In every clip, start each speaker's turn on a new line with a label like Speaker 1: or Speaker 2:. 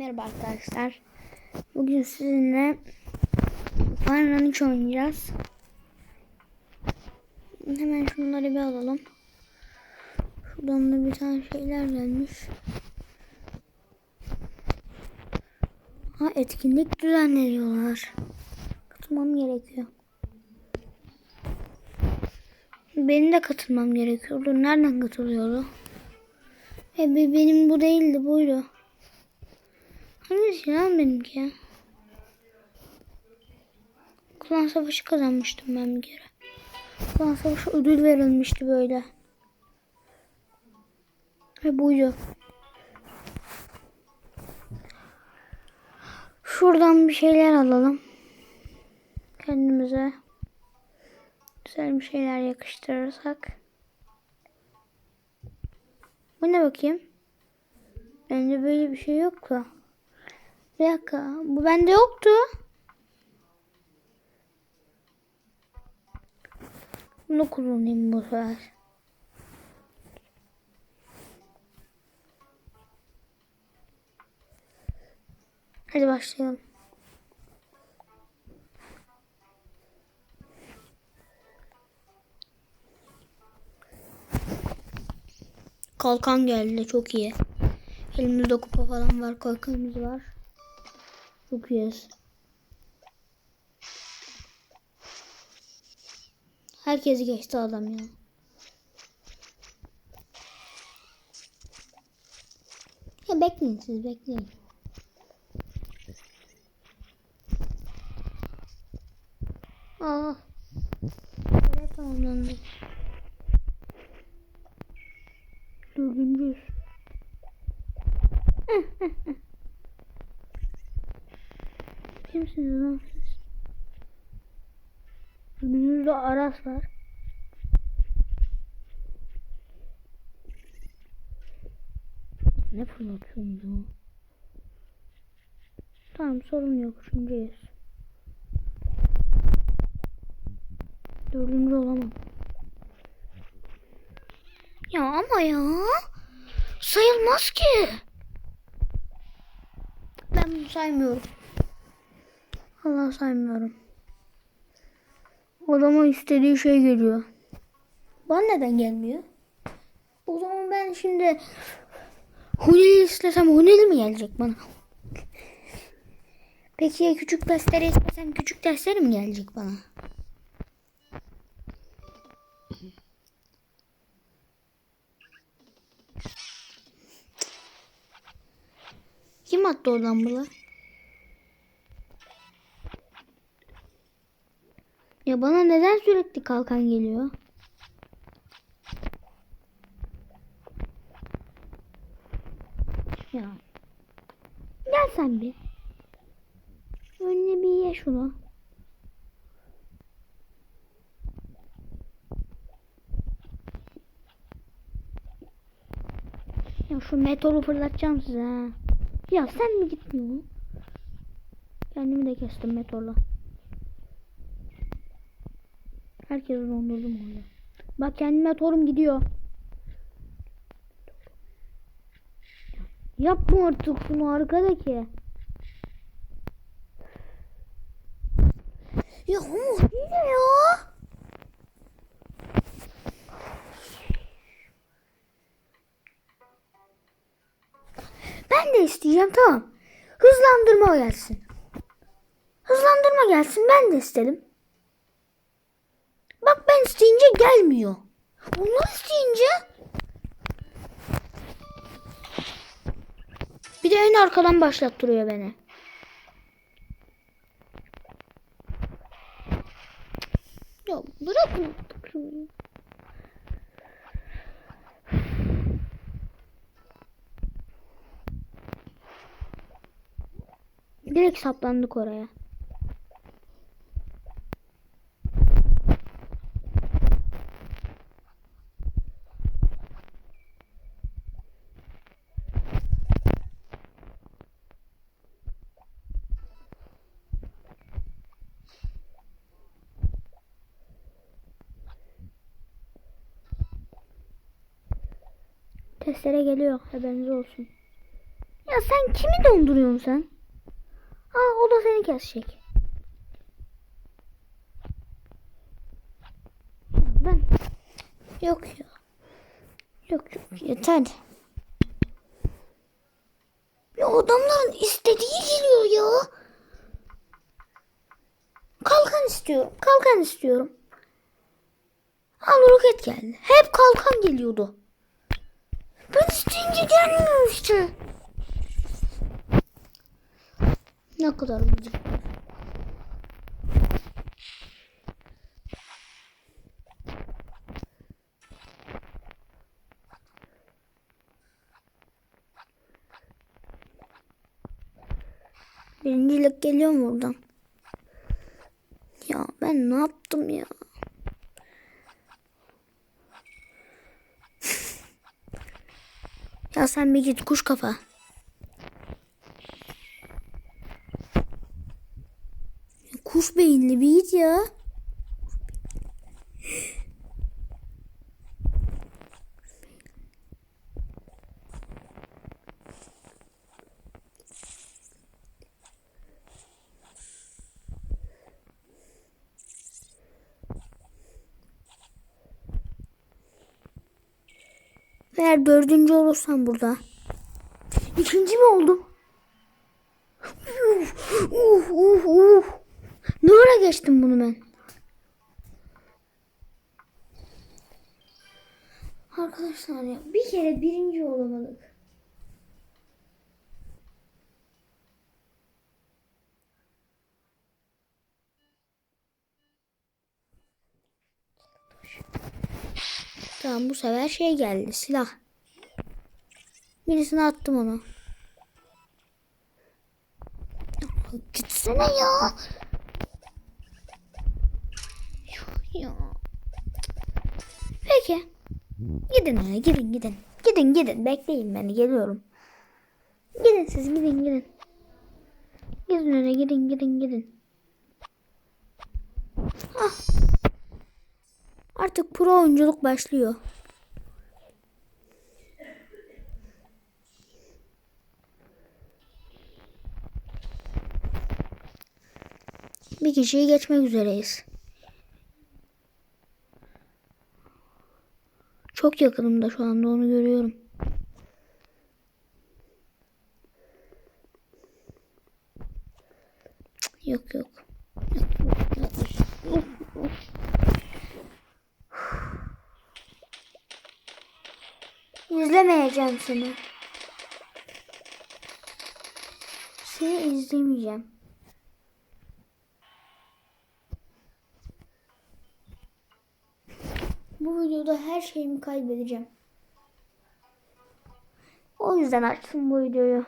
Speaker 1: Merhaba arkadaşlar. Bugün sizinle Farnanıç oynayacağız. Hemen şunları bir alalım. Şuradan da bir tane şeyler gelmiş. Ha etkinlik düzenliyorlar. Katılmam gerekiyor. Benim de katılmam gerekiyordu. Nereden katılıyordu? E be- benim bu değildi buydu. Hangisi lan benimki? Klan savaşı kazanmıştım ben bir kere. Klan savaşı ödül verilmişti böyle. Ve buydu. Şuradan bir şeyler alalım. Kendimize güzel bir şeyler yakıştırırsak. Bu ne bakayım? Bende böyle bir şey yok da. Bir dakika. Bu bende yoktu. Bunu kullanayım bu sefer. Hadi başlayalım. Kalkan geldi çok iyi. Elimizde kupa falan var, kalkanımız var. Çok iyiyiz. Herkesi geçti adam ya. Ya bekleyin siz bekleyin. Aa. Görev tamamlandı. Dördüncüyüz. Kimsiniz lan siz? Önünüzde Aras var. Ne fırlatıyorsun ya? Tamam sorun yok. Üçüncüyüz. Dördüncü olamam. Ya ama ya. Sayılmaz ki. Ben bunu saymıyorum. Allah saymıyorum. Adama istediği şey geliyor. Bana neden gelmiyor? O zaman ben şimdi Huneli istesem Huneli mi gelecek bana? Peki ya küçük testere istesem küçük testere mi gelecek bana? Kim attı oradan bunu? Ya bana neden sürekli kalkan geliyor? Ya. Gel sen bir. Önüne bir ye şunu. Ya şu meteoru fırlatacağım size. Ya sen mi gitmiyorsun? Kendimi de kestim meteorla. Herkesi dondurdum orada. Bak kendi meteorum gidiyor. Yapma artık şunu arkadaki. Ya ama hile ya. Ben de isteyeceğim tamam. Hızlandırma gelsin. Hızlandırma gelsin ben de istedim. Bak ben isteyince gelmiyor. Onlar isteyince bir de en arkadan başlattırıyor beni. Ya bırakın. Direkt saplandık oraya. Testere geliyor haberiniz olsun. Ya sen kimi donduruyorsun sen? Aa o da seni kesecek. Ben yok ya. Yok yok yeter. Ya adamların istediği geliyor ya. Kalkan istiyorum. Kalkan istiyorum. Al roket geldi. Hep kalkan geliyordu. Gelmiyor işte. Ne kadar gıcık. Birincilik geliyor mu buradan? Ya ben ne yaptım ya? Ya sen bir git kuş kafa. Kuş beyinli bir git ya. Eğer dördüncü olursam burada. İkinci mi oldum? Uf, uf, uf, uf. Ne ara geçtim bunu ben? Arkadaşlar ya bir kere birinci olamadık. Tamam bu sefer şey geldi silah. Birisine attım onu. Gitsene ya. Ya. Peki. Gidin ya gidin gidin. Gidin gidin bekleyin beni geliyorum. Gidin siz gidin gidin. Gidin öyle gidin gidin gidin. Ah. Artık pro oyunculuk başlıyor. Bir kişiyi geçmek üzereyiz. Çok yakınımda şu anda onu görüyorum. Yok yok. Yok, yok, yok. Uf, uf. İzlemeyeceğim seni. Seni izlemeyeceğim. Bu videoda her şeyimi kaybedeceğim. O yüzden açtım bu videoyu.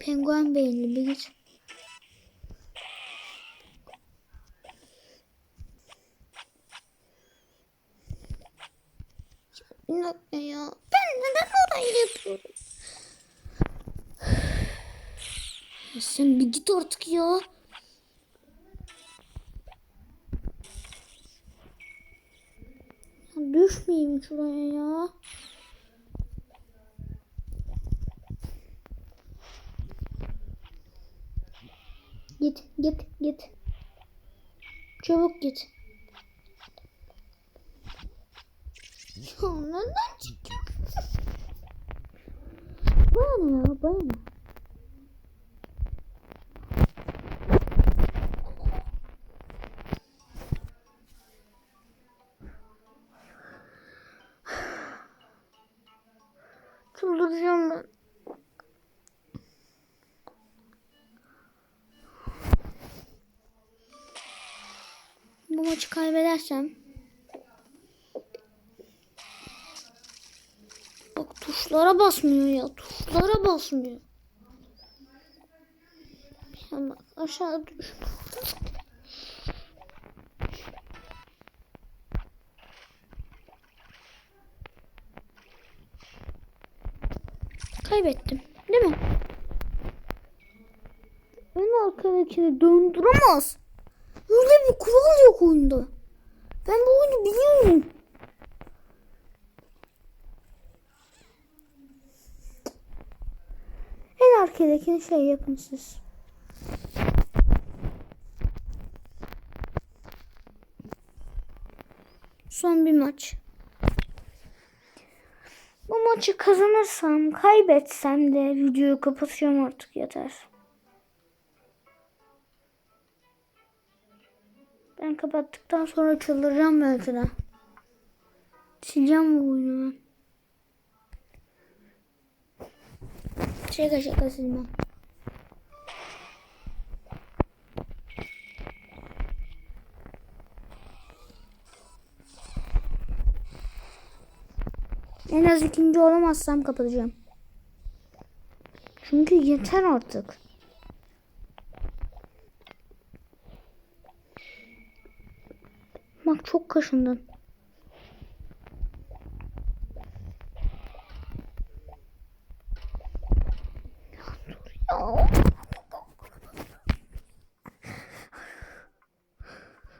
Speaker 1: Penguen beyinli bir dakika ya. Ben neden orayı yapıyorum? Ya sen bir git artık ya düşmeyeyim şuraya ya. Git. Çabuk git. Ya neden çıkıyorsun? Bana ya, bana Bu maçı kaybedersem Bak tuşlara basmıyor ya. Tuşlara basmıyor. Bak aşağı düş. Kaybettim. Değil mi? En arkadakini döndüremez. Öyle bir kural yok oyunda. Ben bu oyunu biliyorum. En arkadakini şey yapın siz. Son bir maç. Bu maçı kazanırsam, kaybetsem de videoyu kapatıyorum artık yeter. Ben kapattıktan sonra çıldıracağım belki. Sileceğim bu oyunu ben. Şaka şaka silmem. En az ikinci olamazsam kapatacağım. Çünkü yeter artık. Çok kaşındın.